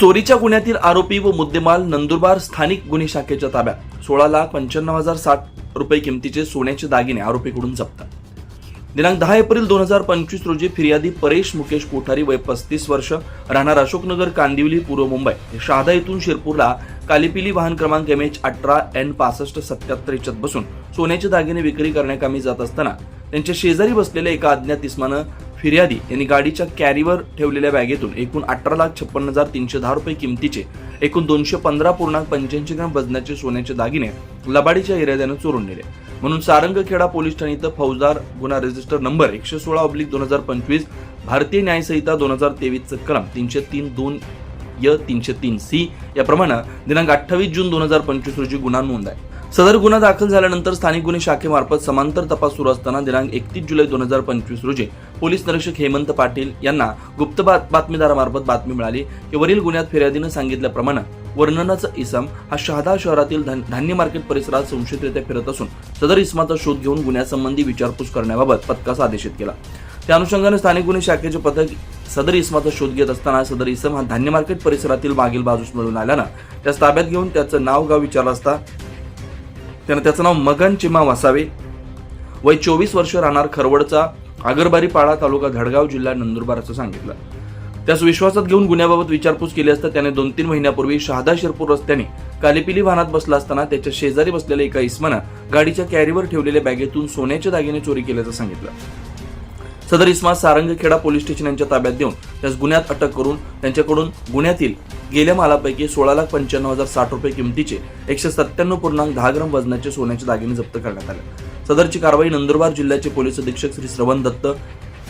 चोरीच्या गुन्ह्यातील आरोपी व मुद्देमाल नंदुरबार स्थानिक गुन्हे शाखेच्या ताब्यात. सोळा लाख पंच्याण्णव हजार साठ रुपये किमतीचे सोन्याचे दागिने आरोपीकडून जप्त. दिनांक दहा एप्रिल दोन हजार पंचवीस रोजी फिर्यादी परेश मुकेश कोठारी वय पस्तीस वर्ष राहणार अशोकनगर कांदिवली पूर्व मुंबई. शहादा येथून शिरपूरला कालिपिली वाहन क्रमांक एम एच अठरा एन पासष्ट सत्याहत्तर याच्यात बसून सोन्याचे दागिने विक्री करण्याकामी जात असताना त्यांच्या शेजारी बसलेल्या एका अज्ञात इसमानं फिर्यादी यांनी गाडीच्या कॅरीवर ठेवलेल्या बॅगेतून एकूण अठरा लाख छप्पन्न हजार तीनशे दहा रुपये किमतीचे एकूण दोनशे पंधरा पूर्णांक पंच्याऐंशी ग्राम वजनाचे सोन्याचे दागिने लबाडीच्या इराद्यानं चोरून नेले. म्हणून सारंगखेडा पोलीस ठाणे इथं फौजदार गुन्हा रजिस्टर नंबर एकशे सोळा ऑब्लिक दोन हजार पंचवीस भारतीय न्यायसंहिता दोन हजार तेवीसचं कलम तीनशे तीन दोन य तीनशे तीन सी याप्रमाणे दिनांक अठ्ठावीस जून दोन हजार पंचवीस रोजी गुन्हा नोंद आहे. सदर गुन्हा दाखल झाल्यानंतर स्थानिक गुन्हे शाखेमार्फत समांतर तपास सुरू असताना दिनांक एकतीस जुलै दोन हजार पंचवीस रोजी पोलीस निरीक्षक हेमंत पाटील यांना गुप्त बात- बातमीदारामार्फत बातमी मिळाली की वरील गुन्ह्यात फिर्यादीनं सांगितल्याप्रमाणे वर्णनाचा इसम हा शहादा शहरातील धान्य मार्केट परिसरात संशयितरित्या फिरत असून सदर इसमाचा शोध घेऊन गुन्ह्यासंबंधी विचारपूस करण्याबाबत पथकास आदेशित केला. त्या अनुषंगाने स्थानिक गुन्हे शाखेचे पथक सदर इसमाचा शोध घेत असताना सदर इसम हा धान्य मार्केट परिसरातील मागील बाजूस मिळून आल्यानं त्यास ताब्यात घेऊन त्याचं नाव गाव विचारलं असता त्यानं त्याचं नाव मगन चिमा वसावे. वय चोवीस वर्ष राहणार खरवडचा आगरबारी पाडा तालुका धडगाव जिल्हा नंदुरबार असं सांगितलं. त्यास विश्वासात घेऊन गुन्ह्याबाबत विचारपूस केली असता त्याने दोन तीन महिन्यापूर्वी शहादा शिरपूर रस्त्याने कालिपिली वाहनात बसला असताना त्याच्या शेजारी बसलेल्या एका इस्मानं गाडीच्या कॅरीवर ठेवलेल्या बॅगेतून सोन्याचे दागिने चोरी केल्याचं सांगितलं. सदर इस्मा सारंगखेडा पोलीस स्टेशन यांच्या ताब्यात देऊन त्यास गुन्ह्यात अटक करून त्यांच्याकडून गुन्ह्यातील गेल्या मालापैकी सोळा लाख पंच्याण्णव हजार साठ रुपये किमतीचे एकशे सत्त्याण्णव पूर्णांक दहा ग्राम वजनाचे सोन्याचे दागिने जप्त करण्यात आले. सदरची कारवाई नंदुरबार जिल्ह्याचे पोलीस अधीक्षक श्री श्रवण दत्त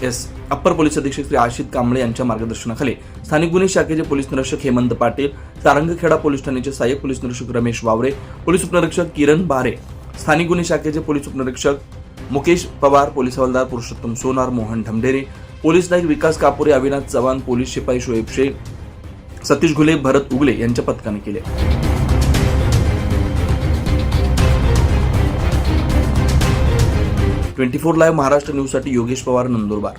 एस अप्पर पोलीस अधीक्षक श्री आशित कांबळे यांच्या मार्गदर्शनाखाली स्थानिक गुन्हे शाखेचे पोलीस निरीक्षक हेमंत पाटील सारंगखेडा पोलीस ठाण्याचे सहाय्यक पोलीस निरीक्षक रमेश वावरे पोलीस उपनिरीक्षक किरण बारे स्थानिक गुन्हे शाखेचे पोलीस उपनिरीक्षक मुकेश पवार पोलीस हवालदार पुरुषोत्तम सोनार मोहन ढमढेरे पोलीस नाईक विकास कापुरे अविनाश चव्हाण पोलीस शिपाई शोएब शेख सतीश घुले भरत उगले यांच्या पथकाने केले. ट्वेंटी फोर लाईव्ह महाराष्ट्र न्यूजसाठी योगेश पवार नंदुरबार.